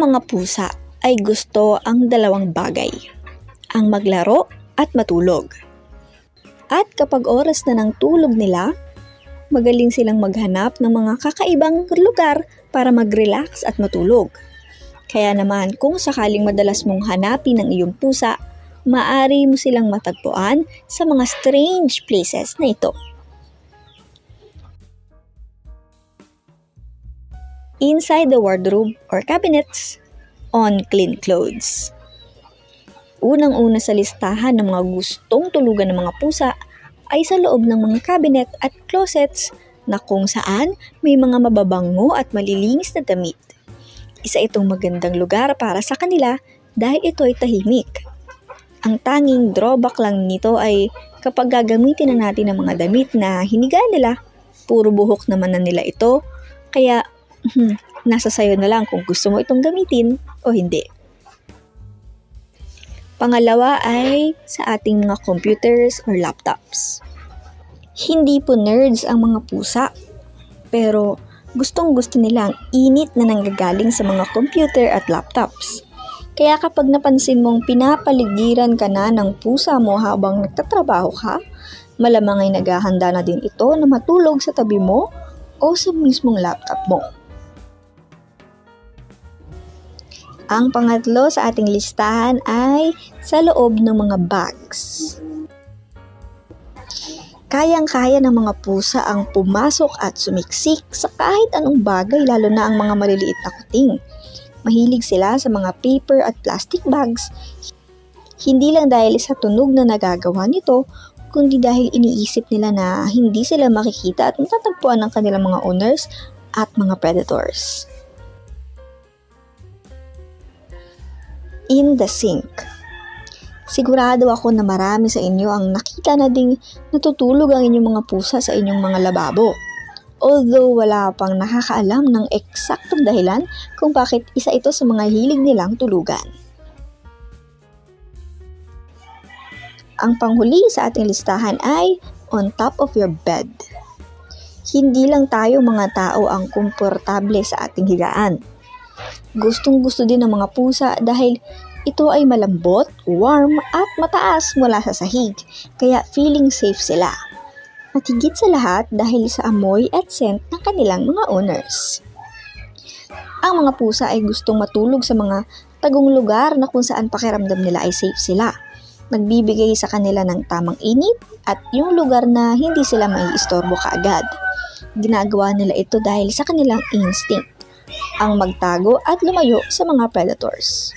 mga pusa ay gusto ang dalawang bagay, ang maglaro at matulog. At kapag oras na ng tulog nila, magaling silang maghanap ng mga kakaibang lugar para mag-relax at matulog. Kaya naman kung sakaling madalas mong hanapin ang iyong pusa, maaari mo silang matagpuan sa mga strange places na ito. Inside the wardrobe or cabinets, on clean clothes. Unang-una sa listahan ng mga gustong tulugan ng mga pusa ay sa loob ng mga cabinet at closets na kung saan may mga mababango at malilinis na damit. Isa itong magandang lugar para sa kanila dahil ito ay tahimik. Ang tanging drawback lang nito ay kapag gagamitin na natin ang mga damit na hiniga nila, puro buhok naman na nila ito, kaya nasa sayo na lang kung gusto mo itong gamitin o hindi. Pangalawa ay sa ating mga computers or laptops. Hindi po nerds ang mga pusa, pero gustong gusto nila ang init na nanggagaling sa mga computer at laptops. Kaya kapag napansin mong pinapaligiran ka na ng pusa mo habang nagtatrabaho ka, malamang ay naghahanda na din ito na matulog sa tabi mo o sa mismong laptop mo. Ang pangatlo sa ating listahan ay sa loob ng mga bags. Kayang-kaya ng mga pusa ang pumasok at sumiksik sa kahit anong bagay lalo na ang mga maliliit na kuting. Mahilig sila sa mga paper at plastic bags. Hindi lang dahil sa tunog na nagagawa nito, kundi dahil iniisip nila na hindi sila makikita at matatagpuan ng kanilang mga owners at mga predators. In the sink. Sigurado ako na marami sa inyo ang nakita na ding natutulog ang inyong mga pusa sa inyong mga lababo. Although wala pang nakakaalam ng eksaktong dahilan kung bakit isa ito sa mga hilig nilang tulugan. Ang panghuli sa ating listahan ay on top of your bed. Hindi lang tayo mga tao ang komportable sa ating higaan Gustong gusto din ng mga pusa dahil ito ay malambot, warm at mataas mula sa sahig, kaya feeling safe sila. At higit sa lahat dahil sa amoy at scent ng kanilang mga owners. Ang mga pusa ay gustong matulog sa mga tagong lugar na kung saan pakiramdam nila ay safe sila. Nagbibigay sa kanila ng tamang init at yung lugar na hindi sila maiistorbo kaagad. Ginagawa nila ito dahil sa kanilang instinct ang magtago at lumayo sa mga predators.